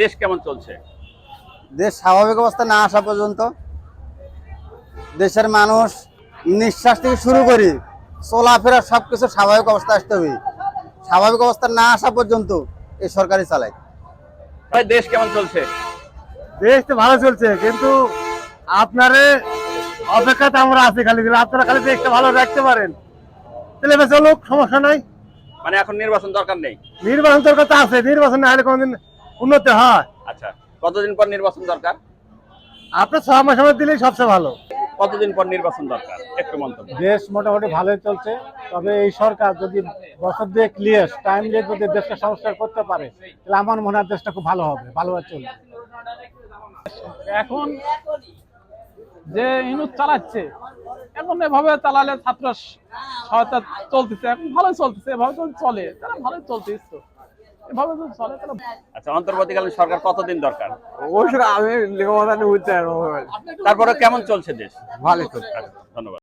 দেশ কেমন চলছে? দেশ স্বাভাবিক অবস্থা না আসা পর্যন্ত। দেশের মানুষ নিঃশ্বাস থেকে শুরু করি চলাফেরা সবকিছু স্বাভাবিক অবস্থা আসতে হবে। স্বাভাবিক অবস্থা না আসা পর্যন্ত এই সরকারি চালায়। ভাই দেশ কেমন চলছে? দেশ তো ভালো চলছে কিন্তু আপনারে অপেক্ষাতে আমরা আছি খালি। দিলে আপনারা খালি দেশটা ভালো রাখতে পারেন। তাহলে এবার চলুক সমস্যা নাই। মানে এখন নির্বাচন দরকার নেই? নির্বাচন দরকার তো আছে নির্বাচন না হলে কোনোদিন উন্নতি হয়। আচ্ছা কতদিন পর নির্বাচন দরকার? আপনার ছ মাস সময় দিলেই সবচেয়ে ভালো। কতদিন পর নির্বাচন দরকার? একটু মন্তব্য। দেশ মোটামুটি ভালোই চলছে তবে এই সরকার যদি বছর দিয়ে ক্লিয়ার টাইম দিয়ে যদি দেশকে সংস্কার করতে পারে তাহলে আমার মনে হয় দেশটা খুব ভালো হবে ভালোভাবে চলবে। এখন যে ইনুস চালাচ্ছে এখন এভাবে চালালে ছাত্র সহায়তা চলতেছে এখন ভালোই চলতেছে এভাবে চলে তাহলে ভালোই চলতেছে এভাবে যদি চলে তাহলে আচ্ছা অন্তর্বর্তীকালীন সরকার কতদিন দরকার? অবশ্যই আমি লেখাপড়া বুঝতে তারপরে কেমন চলছে দেশ? ভালো চলছে। আচ্ছা, ধন্যবাদ।